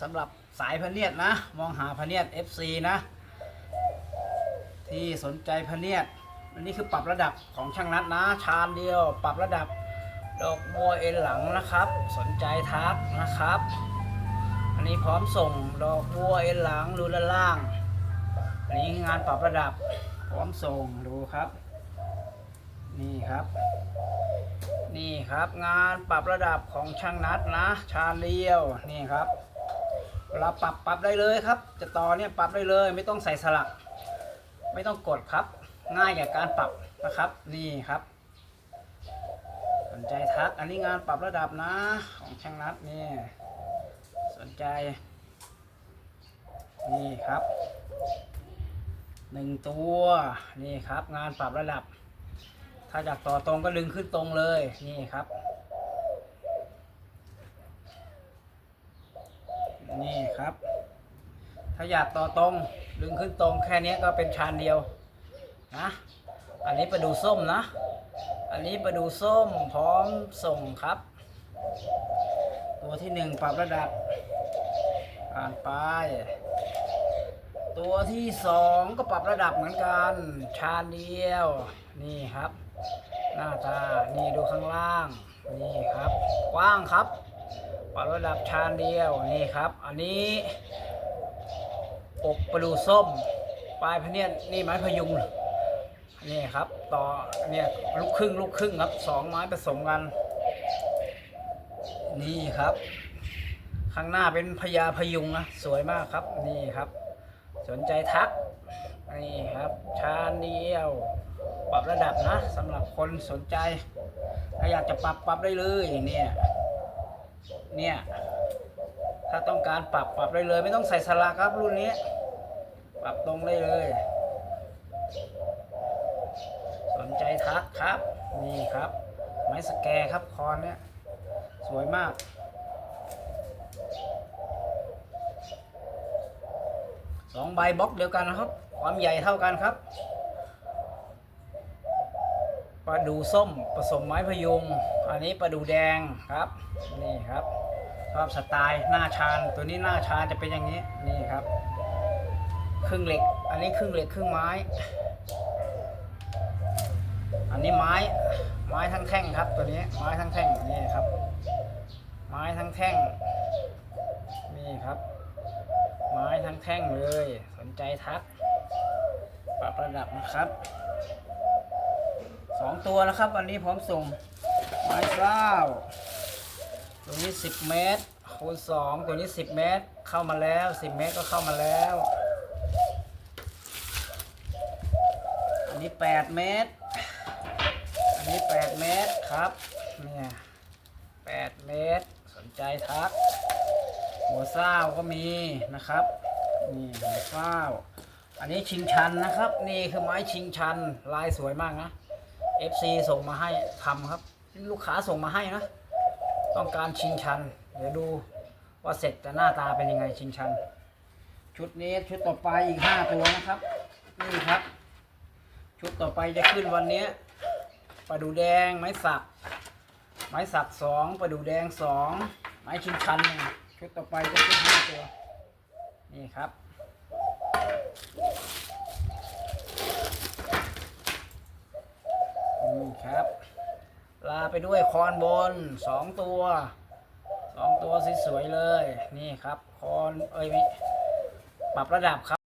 สำหรับสายพเนียดนะ มองหาพเนียด FC นะ ที่สนใจพเนียดอันนี้คือปรับระดับของช่างนัดนะ ชานเดียว ปรับระดับดอกบัวเอ็นหลังนะครับ สนใจทักนะครับ อันนี้พร้อมส่งดอกบัวเอ็นหลังรูด้านล่าง อันนี้งานปรับระดับพร้อมส่งดูครับ นี่ครับนี่ครับงานปรับระดับของช่างนัดนะ ชาเลียวนี่ครับ เราปรับปรับได้เลยครับ จะต่อเนี่ยปรับได้เลย ไม่ต้องใส่สลัก ไม่ต้องกดครับ ง่ายแก่การปรับนะครับ นี่ครับสนใจทักอันนี้งานปรับระดับนะ ของช่างนัดนี่สนใจ นี่ครับหนึ่งตัวนี่ครับ งานปรับระดับ ถ้าอยากต่อตรงก็ดึงขึ้นตรงเลยนี่ครับ นี่ครับ ถ้าอยากต่อตรงดึงขึ้นตรงแค่นี้ก็เป็นชานเดียวนะอันนี้ประดูส้มนะ อันนี้ประดูส้มพร้อมส่งครับ ตัวที่หนึ่งปรับระดับผ่านไป ตัวที่สองก็ปรับระดับเหมือนกัน ชานเดียว นี่ครับ หน้าตา นี่ดูข้างล่าง นี่ครับ กว้างครับ ปรับระดับชานเดียวนี่ครับ อันนี้อกประดูส้ม ปลายพเนียดนี่ไม้พยุงนี่ครับ ต่อเนี่ยลูกครึ่งลูกครึ่งครับสองไม้ผสมกัน นี่ครับ ข้างหน้าเป็นพญาพยุงนะสวยมากครับนี่ครับ สนใจทักนี่ครับชานเดียว ปรับระดับนะสำหรับคนสนใจ ถ้าอยากจะปรับปรับได้เลยเนี่ย เนี่ย ถ้าต้องการปรับปรับได้เลย ไม่ต้องใส่สลักครับรุ่นนี้ ปรับตรงได้เลย สนใจทักครับ นี่ครับ ไม้สแกร์ครับคอนเนี่ย สวยมากสองใบบล็อกเดียวกันนะครับ ความใหญ่เท่ากันครับ ปลาดูส้มผสมไม้พยุง อันนี้ปลาดูแดงครับ นี่ครับชอบสไตล์หน้าชานตัวนี้หน้าชานจะเป็นอย่างนี้นี่ครับครึ่งเหล็ก อันนี้ครึ่งเหล็กครึ่งไม้ อันนี้ไม้ไม้ทั้งแท่งครับ ตัวนี้ไม้ทั้งแท่งนี่ครับ ไม้ทั้งแท่งนี่ครับ ไม้ทั้งแท่งเลย สนใจทักปรับระดับนะครับ สองตัวนะครับ วันนี้พร้อมส่งไม้เก้าตัวนี้10เมตรคูณ2ตัวนี้10เมตร เข้ามาแล้ว10เมตรก็เข้ามาแล้ว อันนี้8เมตร อันนี้8เมตรครับ เนี่ย8เมตร สนใจทัก หัวเศร้าก็มีนะครับ นี่หัวเศร้าอันนี้ชิงชันนะครับ นี่คือไม้ชิงชัน ลายสวยมากนะ FC ส่งมาให้ทำครับ ลูกค้าส่งมาให้นะ ต้องการชิงชัน เดี๋ยวดูว่าเสร็จจะหน้าตาเป็นยังไงชิงชัน ชุดนี้ชุดต่อไปอีกห้าตัวนะครับ นี่ครับ ชุดต่อไปจะขึ้นวันนี้ปลาดูแดงไม้สัก ไม้สักสองปลาดูแดงสองไม้ชิงชันหนึ่งชุดต่อไปก็ขึ้นห้าตัว นี่ครับ นี่ครับ ลา ไปด้วยคอนบนสองตัวสองตัวสวยๆเลย นี่ครับ คอนเอ้ยปรับระดับครับ